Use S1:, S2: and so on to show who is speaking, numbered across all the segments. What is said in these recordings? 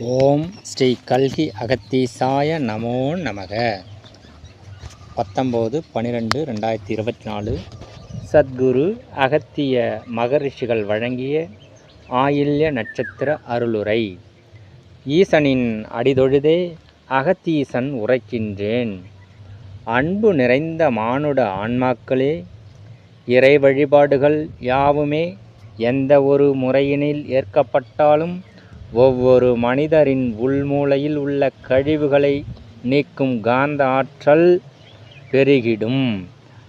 S1: ஓம் ஸ்ரீ கல்கி அகத்தீசாய நமோ நமக. பத்தொம்போது பன்னிரெண்டு ரெண்டாயிரத்தி இருபத்தி நாலு. சத்குரு அகத்திய மகரிஷிகள் வழங்கிய ஆயில்ய நட்சத்திர அருளுரை. ஈசனின் அடிதொழுதே அகத்தீசன் உரைக்கின்றேன். அன்பு நிறைந்த மானுட ஆன்மாக்களே இறை வழிபாடுகள் யாவுமே எந்த ஒரு முறையினில் ஏற்கப்பட்டாலும் ஒவ்வொரு மனிதரின் உள்மூலையில் உள்ள கழிவுகளை நீக்கும் காந்த ஆற்றல் பெருகிடும்.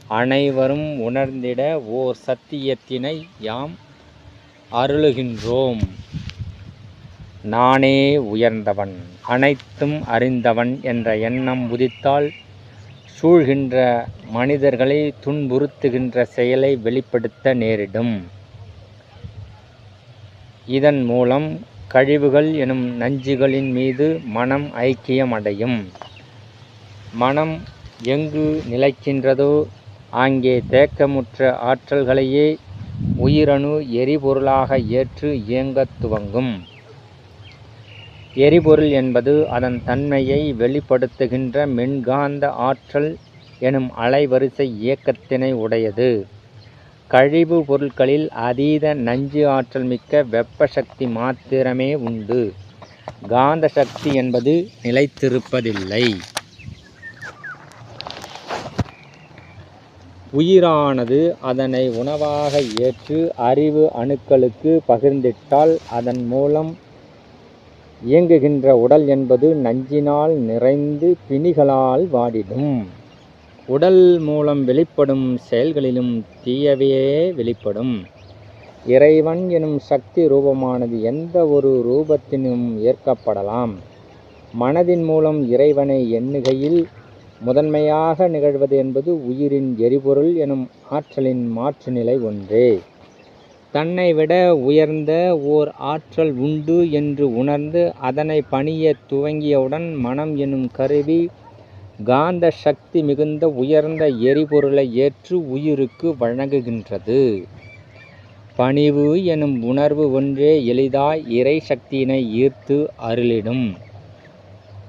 S1: அனைவரும் உணர்ந்திட ஓர் சத்தியத்தினை யாம் அருளுகின்றோம். நானே உயர்ந்தவன் அனைத்தும் அறிந்தவன் என்ற எண்ணம் உதித்தால் சூழ்கின்ற மனிதர்களை துன்புறுத்துகின்ற செயலை வெளிப்படுத்த நேரிடும். இதன் மூலம் கழிவுகள் எனும் நஞ்சுகளின் மீது மனம் ஐக்கியமடையும். மனம் எங்கு நிலைக்கின்றதோ அங்கே தேக்கமுற்ற ஆற்றல்களையே உயிரணு எரிபொருளாக ஏற்று இயங்கத் துவங்கும். எரிபொருள் என்பது அதன் தன்மையை வெளிப்படுத்துகின்ற மின்காந்த ஆற்றல் எனும் அலைவரிசை இயக்கத்தினை உடையது. கழிவு பொருட்களில் அதீத நஞ்சு ஆற்றல் மிக்க வெப்ப சக்தி மாத்திரமே உண்டு. காந்த சக்தி என்பது நிலைத்திருப்பதில்லை. உயிரானது அதனை உணவாக ஏற்று அறிவு அணுக்களுக்கு பகிர்ந்திட்டால் அதன் மூலம் இயங்குகின்ற உடல் என்பது நஞ்சினால் நிறைந்து பிணிகளால் வாடிடும். உடல் மூலம் வெளிப்படும் செயல்களிலும் தீயவே வெளிப்படும். இறைவன் எனும் சக்தி ரூபமானது எந்த ஒரு ரூபத்தினும் ஏற்கப்படலாம். மனதின் மூலம் இறைவனை எண்ணுகையில் முதன்மையாக நிகழ்வது என்பது உயிரின் எரிபொருள் எனும் ஆற்றலின் மாற்றுநிலை ஒன்று ஒன்றே. தன்னை விட உயர்ந்த ஓர் ஆற்றல் உண்டு என்று உணர்ந்து அதனை பணிய துவங்கியவுடன் மனம் எனும் கருவி காந்த சக்தி மிகுந்த உயர்ந்த எரிபொருளை ஏற்று உயிருக்கு வழங்குகின்றது. பணிவு எனும் உணர்வு ஒன்றே எளிதாய் இறை சக்தியினை ஈர்த்து அருளிடும்.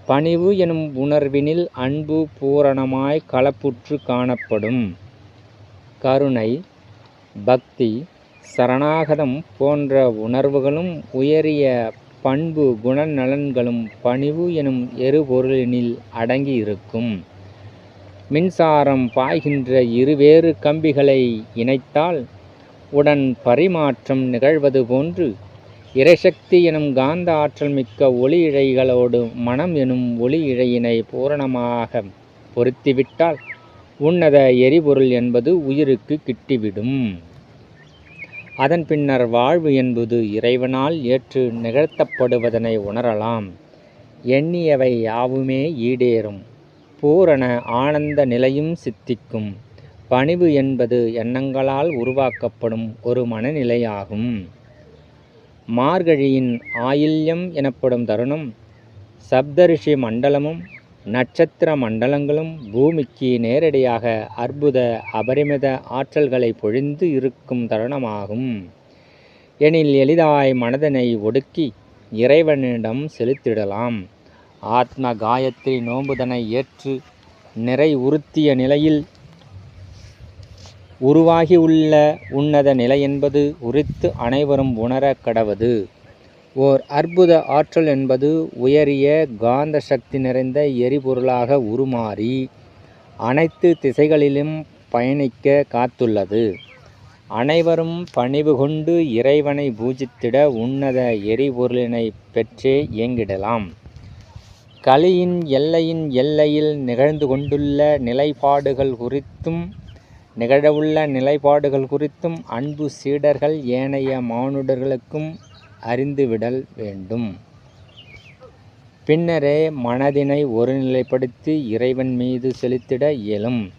S1: பணிவு எனும் உணர்வினில் அன்பு பூரணமாய் கலப்புற்று காணப்படும். கருணை பக்தி சரணாகதம் போன்ற உணர்வுகளும் உயரிய பண்பு குணநலன்களும் பணிவு எனும் எருபொருளினில் அடங்கி இருக்கும் மின்சாரம் பாய்கின்ற இருவேறு கம்பிகளை இணைத்தால் உடன் பரிமாற்றம் நிகழ்வது போன்று இறைசக்தி எனும் காந்த ஆற்றல் மிக்க ஒளி இழைகளோடு மனம் எனும் ஒளி இழையினை பூரணமாக பொருத்திவிட்டால் உன்னத எரிபொருள் என்பது உயிருக்கு கிட்டிவிடும். அதன் பின்னர் வாழ்வு என்பது இறைவனால் ஏற்று நிகழ்த்தப்படுவதனை உணரலாம். எண்ணியவை யாவுமே ஈடேறும். பூரண ஆனந்த நிலையும் சித்திக்கும். பணிவு என்பது எண்ணங்களால் உருவாக்கப்படும் ஒரு மனநிலையாகும். மார்கழியின் ஆயில்யம் எனப்படும் தருணம் சப்தரிஷி மண்டலமும் நட்சத்திர மண்டலங்களும் பூமிக்கு நேரடியாக அற்புத அபரிமித ஆற்றல்களை பொழிந்து இருக்கும் தருணமாகும். எனில் எளிதாய் மனதனை ஒடுக்கி இறைவனிடம் செலுத்திடலாம். ஆத்ம காயத்ரி நோம்புதனை ஏற்று நிறை உறுத்திய நிலையில் உருவாகியுள்ள உன்னத நிலை என்பது உரித்து அனைவரும் உணர கடவது. ஓர் அற்புத ஆற்றல் என்பது உயரிய காந்த சக்தி நிறைந்த எரிபொருளாக உருமாறி அனைத்து திசைகளிலும் பயணிக்க காத்துள்ளது. அனைவரும் பணிவு கொண்டு இறைவனை பூஜித்திட உன்னத எரிபொருளினை பெற்றே இயங்கிடலாம். கலியின் எல்லையின் எல்லையில் நிகழ்ந்து கொண்டுள்ள நிலைப்பாடுகள் குறித்தும் நிகழவுள்ள நிலைப்பாடுகள் குறித்தும் அன்பு சீடர்கள் ஏனைய மானுடர்களுக்கும் அறிந்துவிடல் வேண்டும். பின்னரே மனதினை ஒருநிலைப்படுத்தி இறைவன் மீது செலுத்திட இயலும்.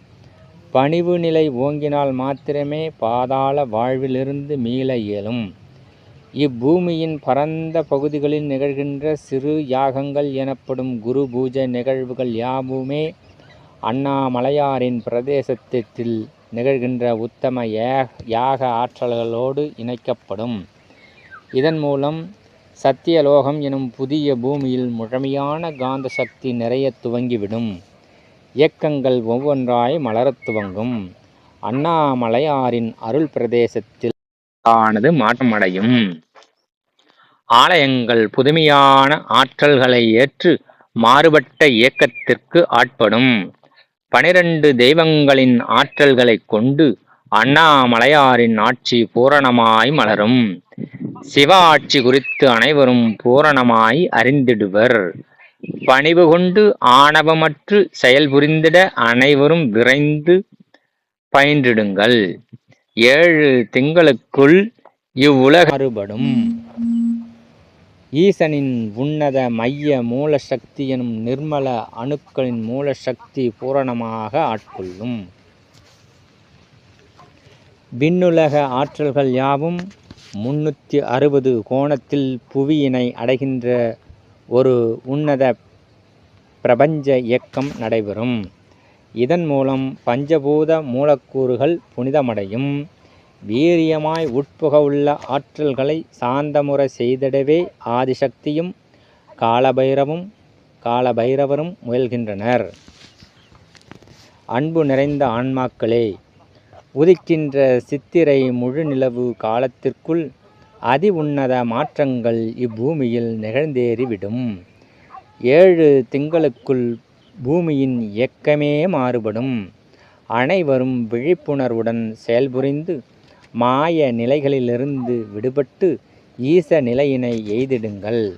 S1: பணிவு நிலை ஓங்கினால் மாத்திரமே பாதாள வாழ்விலிருந்து மீள இயலும். இப்பூமியின் பரந்த பகுதிகளில் நிகழ்கின்ற சிறு யாகங்கள் எனப்படும் குரு பூஜை நிகழ்வுகள் யாவுமே அண்ணாமலையாரின் பிரதேசத்தில் நிகழ்கின்ற உத்தம யாக ஆற்றல்களோடு இணைக்கப்படும். இதன் மூலம் சத்தியலோகம் எனும் புதிய பூமியில் முழுமையான காந்த சக்தி நிறைய துவங்கிவிடும். இயக்கங்கள் ஒவ்வொன்றாய் மலரத் துவங்கும். அண்ணாமலையாரின் அருள் பிரதேசத்தில் ஆனது மாற்றமடையும். ஆலயங்கள் புதுமையான ஆற்றல்களை ஏற்று மாறுபட்ட இயக்கத்திற்கு ஆட்படும். பனிரெண்டு தெய்வங்களின் ஆற்றல்களைக் கொண்டு அண்ணாமலையாரின் ஆட்சி பூரணமாய் மலரும். சிவ ஆட்சி குறித்து அனைவரும் பூரணமாய் அறிந்திடுவர். பணிவு கொண்டு ஆணவமற்று செயல்புரிந்திட அனைவரும் விரைந்து பயின்றிடுங்கள். ஏழு திங்களுக்குள் இவ்வுலக மாறுபடும். ஈசனின் உன்னத மைய மூல சக்தி எனும் நிர்மல அணுக்களின் மூல சக்தி பூரணமாக ஆட்கொள்ளும். விண்ணுலக ஆற்றல்கள் யாவும் முன்னூற்றி அறுபது கோணத்தில் புவியினை அடைகின்ற ஒரு உன்னத பிரபஞ்ச இயக்கம் நடைபெறும். இதன் மூலம் பஞ்சபூத மூலக்கூறுகள் புனிதமடையும். வீரியமாய் உட்புக உள்ள ஆற்றல்களை சாந்தமுறை செய்திடவே ஆதிசக்தியும் காலபைரவும் காலபைரவரும் முயல்கின்றனர். அன்பு நிறைந்த ஆன்மாக்களே உதிக்கின்ற சித்திரை முழுநிலவு காலத்திற்குள் அதி உன்னத மாற்றங்கள் இப்பூமியில் நிகழ்ந்தேறிவிடும். ஏழு திங்களுக்குள் பூமியின் இயக்கமே மாறுபடும். அனைவரும் விழிப்புணர்வுடன் செயல்புரிந்து மாய நிலைகளிலிருந்து விடுபட்டு ஈச நிலையினை எய்திடுங்கள்.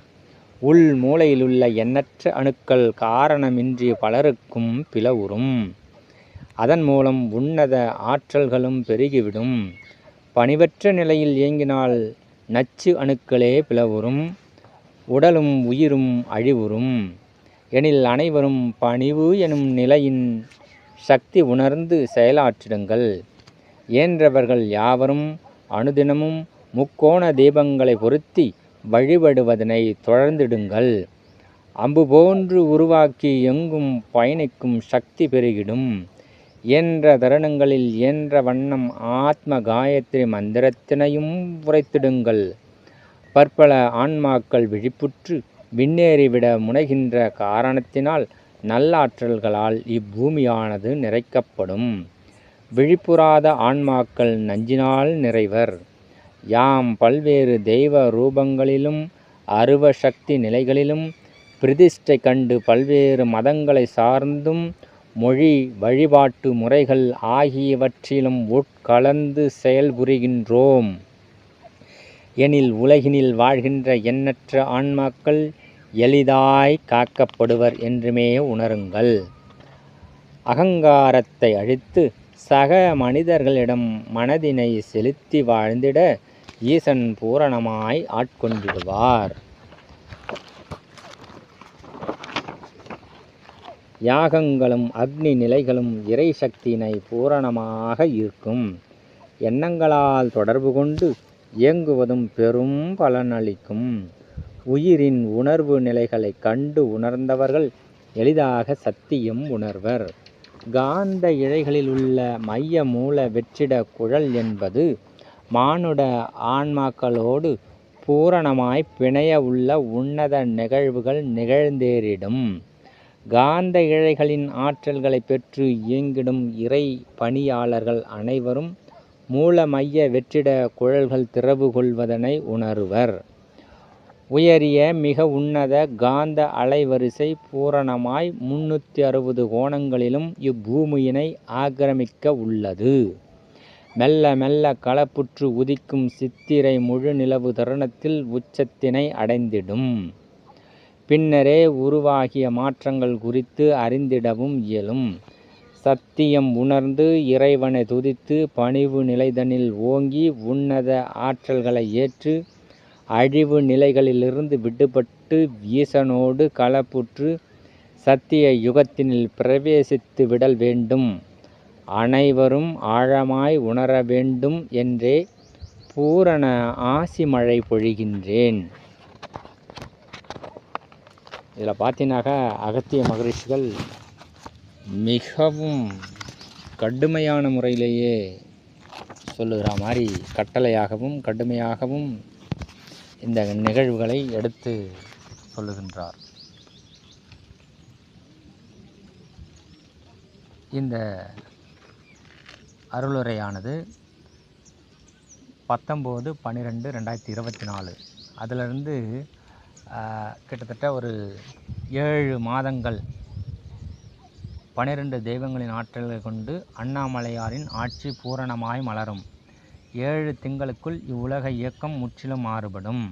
S1: உள் மூளையிலுள்ள எண்ணற்ற அணுக்கள் காரணமின்றி பலருக்கும் பிளவுறும். அதன் மூலம் உன்னத ஆற்றல்களும் பெருகிவிடும். பணிவற்ற நிலையில் இயங்கினால் நச்சு அணுக்களே பிளவுறும் உடலும் உயிரும் அழிவுறும். எனில் அனைவரும் பணிவு எனும் நிலையின் சக்தி உணர்ந்து செயலாற்றிடுங்கள். இயன்றவர்கள் யாவரும் அனுதினமும் முக்கோண தீபங்களை பொருத்தி வழிபடுவதனை தொடர்ந்திடுங்கள். அம்பு போன்று உருவாக்கி எங்கும் பயணிக்கும் சக்தி பெருகிடும். இயன்ற தருணங்களில் இயன்ற வண்ணம் ஆத்ம காயத்ரி மந்திரத்தினையும் உரைத்திடுங்கள். பற்பல ஆன்மாக்கள் விழிப்புற்று விண்ணேறிவிட முனைகின்ற காரணத்தினால் நல்லாற்றல்களால் இப்பூமியானது நிறைக்கப்படும். விழிப்புறாத ஆன்மாக்கள் நஞ்சினால் நிறைவர். யாம் பல்வேறு தெய்வ ரூபங்களிலும் அருவ சக்தி நிலைகளிலும் பிரதிஷ்டை கண்டு பல்வேறு மதங்களை சார்ந்தும் மொழி வழிபாட்டு முறைகள் ஆகியவற்றிலும் உட்கலந்து செயல்புரிகின்றோம். எனில் உலகினில் வாழ்கின்ற எண்ணற்ற ஆன்மாக்கள் எளிதாய் காக்கப்படுவர் என்றுமே உணருங்கள். அகங்காரத்தை அழித்து சக மனிதர்களிடம் மனதினை செலுத்தி வாழ்ந்திட ஈசன் பூரணமாய் ஆட்கொண்டிடுவார். யாகங்களும் அக்னி நிலைகளும் இறை சக்தியினை பூரணமாக இருக்கும் எண்ணங்களால் தொடர்பு கொண்டு இயங்குவதும் பெரும் பலனளிக்கும். உயிரின் உணர்வு நிலைகளை கண்டு உணர்ந்தவர்கள் எளிதாக சத்தியம் உணர்வர். காந்த இழைகளில் உள்ள மைய மூல வெற்றிட குழல் என்பது மானுட ஆன்மாக்களோடு பூரணமாய் பிணைய உள்ள உன்னத நிகழ்வுகள் நிகழ்ந்தேறிடும். காந்த இழைகளின் ஆற்றல்களை பெற்று இயங்கிடும் இறை பணியாளர்கள் அனைவரும் மூல மைய வெற்றிட குழல்கள் திறவு கொள்வதனை உணர்வர். உயரிய மிக உன்னத காந்த அலைவரிசை பூரணமாய் முன்னூற்றி அறுபது கோணங்களிலும் இப்பூமியினை ஆக்கிரமிக்க உள்ளது. மெல்ல மெல்ல களப்புற்று உதிக்கும் சித்திரை முழு நிலவு தருணத்தில் உச்சத்தினை அடைந்திடும். பின்னரே உருவாகிய மாற்றங்கள் குறித்து அறிந்திடவும் இயலும். சத்தியம் உணர்ந்து இறைவனை துதித்து பணிவு நிலைதனில் ஓங்கி உன்னத ஆற்றல்களை ஏற்று அழிவு நிலைகளிலிருந்து விடுபட்டு ஈசனோடு களப்புற்று சத்திய யுகத்தினில் பிரவேசித்து விடல் வேண்டும். அனைவரும் ஆழமாய் உணர வேண்டும் என்றே பூரண ஆசி மழை பொழிகின்றேன். இதில் பார்த்தீங்கன்னாக்கா அகத்திய மகரிஷிகள் மிகவும் கடுமையான முறையிலேயே சொல்லுகிற மாதிரி கட்டளையாகவும் கடுமையாகவும் இந்த நிகழ்வுகளை எடுத்து சொல்லுகின்றார். இந்த அருளுரையானது பத்தொம்போது பன்னிரெண்டு ரெண்டாயிரத்தி இருபத்தி நாலு. அதிலிருந்து கிட்டத்தட்ட ஒரு ஏழு மாதங்கள் பனிரெண்டு தெய்வங்களின் ஆற்றல்களை கொண்டு அண்ணாமலையாரின் ஆட்சி பூரணமாய் மலரும். ஏழு திங்களுக்குள் இவ்வுலக இயக்கம் முற்றிலும் மாறுபடும்.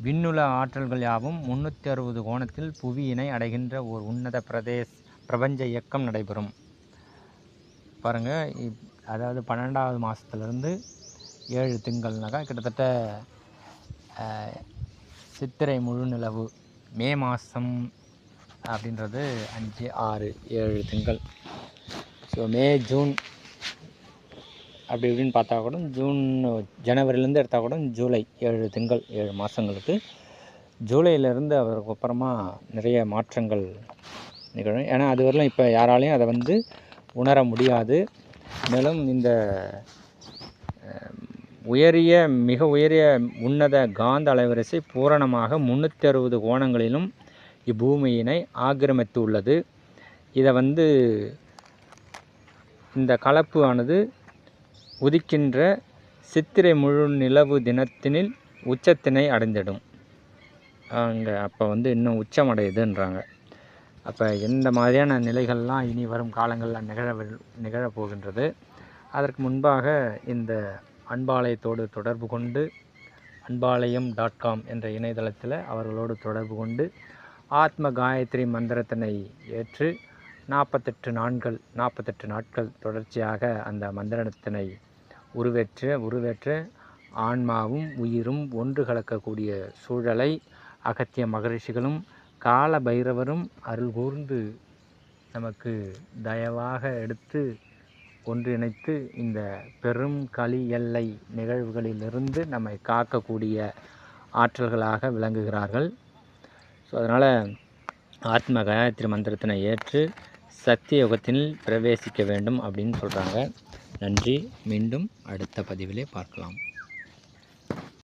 S1: விண்ணுல ஆற்றல்கள் யாவும் முன்னூற்றி அறுபது கோணத்தில் புவியினை அடைகின்ற ஒரு உன்னத பிரதேஷ் பிரபஞ்ச இயக்கம் நடைபெறும். பாருங்கள் இப் அதாவது பன்னெண்டாவது மாதத்துலேருந்து ஏழு திங்கள்னாக்கா கிட்டத்தட்ட சித்திரை முழு நிலவு மே மாதம் அப்படின்றது அஞ்சு ஆறு ஏழு திங்கள். ஸோ மே ஜூன் அப்படி இப்படின்னு பார்த்தா கூட ஜூன் ஜனவரிலேருந்து எடுத்தால் கூட ஜூலை ஏழு திங்கள் ஏழு மாதங்களுக்கு ஜூலையிலேருந்து அவருக்கு அப்புறமா நிறைய மாற்றங்கள் நிகழும். ஏன்னா அது வரலாம் இப்போ யாராலையும் அதை வந்து உணர முடியாது. மேலும் இந்த உயரிய மிக உயரிய உன்னத காந்த அலைவரிசை பூரணமாக முந்நூற்றி அறுபது கோணங்களிலும் இப்பூமியினை ஆக்கிரமித்து உள்ளது இதை வந்து இந்த கலப்பு ஆனது உதிக்கின்ற சித்திரை முழு நிலவு தினத்தினில் உச்சத்தினை அடைந்திடும். அங்கே அப்போ வந்து இன்னும் உச்சம் அடையுதுன்றாங்க அப்போ எந்த மாதிரியான நிலைகள்லாம் இனி வரும் காலங்களில் நிகழ நிகழப்போகின்றது. அதற்கு முன்பாக இந்த அன்பாலயத்தோடு தொடர்பு கொண்டு அன்பாலயம் டாட் காம் என்ற இணையதளத்தில் அவர்களோடு தொடர்பு கொண்டு ஆத்ம காயத்ரி மந்திரத்தினை ஏற்று நாற்பத்தெட்டு நாட்கள் நாற்பத்தெட்டு நாட்கள் தொடர்ச்சியாக அந்த மந்திரத்தினை உருவேற்ற உருவேற்ற ஆன்மாவும் உயிரும் ஒன்று கலக்கக்கூடிய சூழலை அகத்திய மகரிஷிகளும் கால பைரவரும் அருள் கூர்ந்து நமக்கு தயவாக எடுத்து ஒன்றிணைத்து இந்த பெரும் களி எல்லை நிகழ்வுகளிலிருந்து நம்மை காக்கக்கூடிய ஆற்றல்களாக விளங்குகிறார்கள். ஸோ அதனால் ஆத்ம காயத்ரி மந்திரத்தினை ஏற்று சத்திய யுகத்தில் பிரவேசிக்க வேண்டும் அப்படின்னு சொல்கிறாங்க நன்றி. மீண்டும் அடுத்த பதிவிலே பார்க்கலாம்.